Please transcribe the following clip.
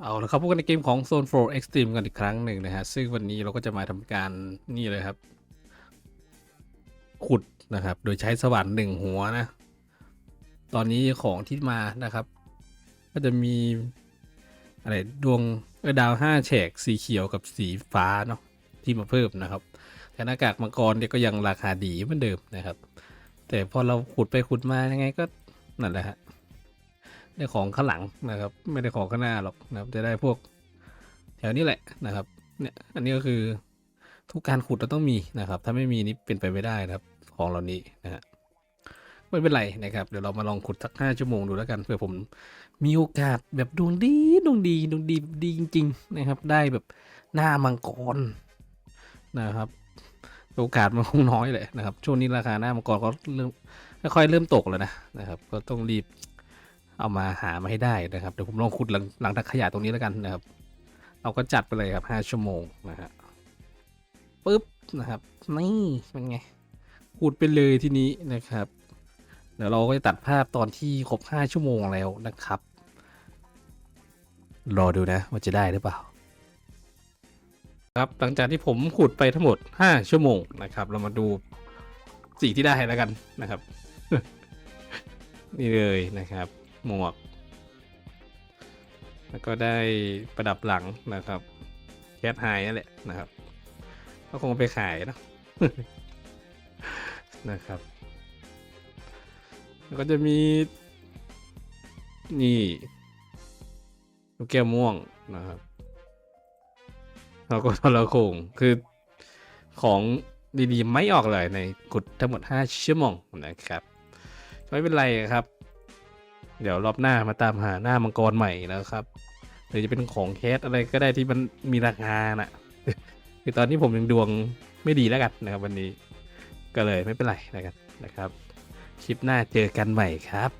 เอาละครับพบกันในเกมของ Zone 4 Extreme กันอีกครั้งหนึ่งนะฮะ ซึ่งวันนี้เราก็จะมาทำการนี่เลยครับ ขุดนะครับ โดยใช้สว่านหนึ่งหัวนะ ตอนนี้ของที่มานะครับ ก็จะมีอะไรดวงเออดาวห้าแฉกสีเขียวกับสีฟ้าเนาะที่มาเพิ่มนะครับแต่หน้ากากมังกรเนี่ยก็ยังราคาดีเหมือนเดิมนะครับ แต่พอเราขุดไปขุดมายังไงก็นั่นแหละฮะ ได้ของข้างหลังนะครับ ไม่ได้ของข้างหน้าหรอกนะครับ จะได้พวกแถวนี้แหละนะครับ เนี่ย อันนี้ก็คือทุกการขุดเราต้องมีนะครับ ถ้าไม่มีนี่เป็นไปไม่ได้นะครับ ของเหล่านี้นะฮะไม่เป็นไรนะครับ เดี๋ยวเรามาลองขุดสักห้าชั่วโมงดูแล้วกันเผื่อผมมีโอกาสแบบดวงดีดวงดีดวงดีดีจริง ๆ นะครับ ได้แบบหน้ามังกรนะครับโอกาสมันคงน้อยเลยนะครับ ช่วงนี้ราคาหน้ามังกรก็เริ่มค่อยๆเริ่มตกแล้วนะนะครับ ก็ต้องรีบ เอามาหามาให้ได้นะครับเดี๋ยวผมลองขุดหลังหลังถักขยะตรงนี้แล้วกันนะครับ เราก็จัดไปเลยครับห้าชั่วโมงนะฮะปึ๊บนะครับนี่เป็นไงขุดไปเลยทีนี้นะครับ เดี๋ยวเราก็จะตัดภาพตอนที่ครบห้าชั่วโมงแล้วนะครับ รอดูนะว่าจะได้หรือเปล่า ครับหลังจากที่ผมขุดไปทั้งหมด5ชั่วโมงนะครับ เรามาดูสิ่งที่ได้แล้วกันนะครับ นี่เลยนะครับ หมวก แล้วก็ได้ประดับหลังนะครับแคทไฮนั่นแหละนะครับ ก็คงไปขายนะนะครับ แล้วก็จะมี นี่ลูกแก้วม่วงนะครับแล้วก็ทรโขงคือของดีๆ ไม่ออกเลยในกุดทั้งหมด 5ชั่วโมงนะครับ ไม่เป็นไรครับ เดี๋ยวรอบหน้ามาตามหาหน้ามังกรใหม่นะครับหรือจะเป็นของแคสอะไรก็ได้ที่มันมีราคาน่ะคือตอนนี้ผมยังดวงไม่ดีแล้วกันนะครับวันนี้ ก็เลยไม่เป็นไรนะครับนะครับ คลิปหน้าเจอกันใหม่ครับ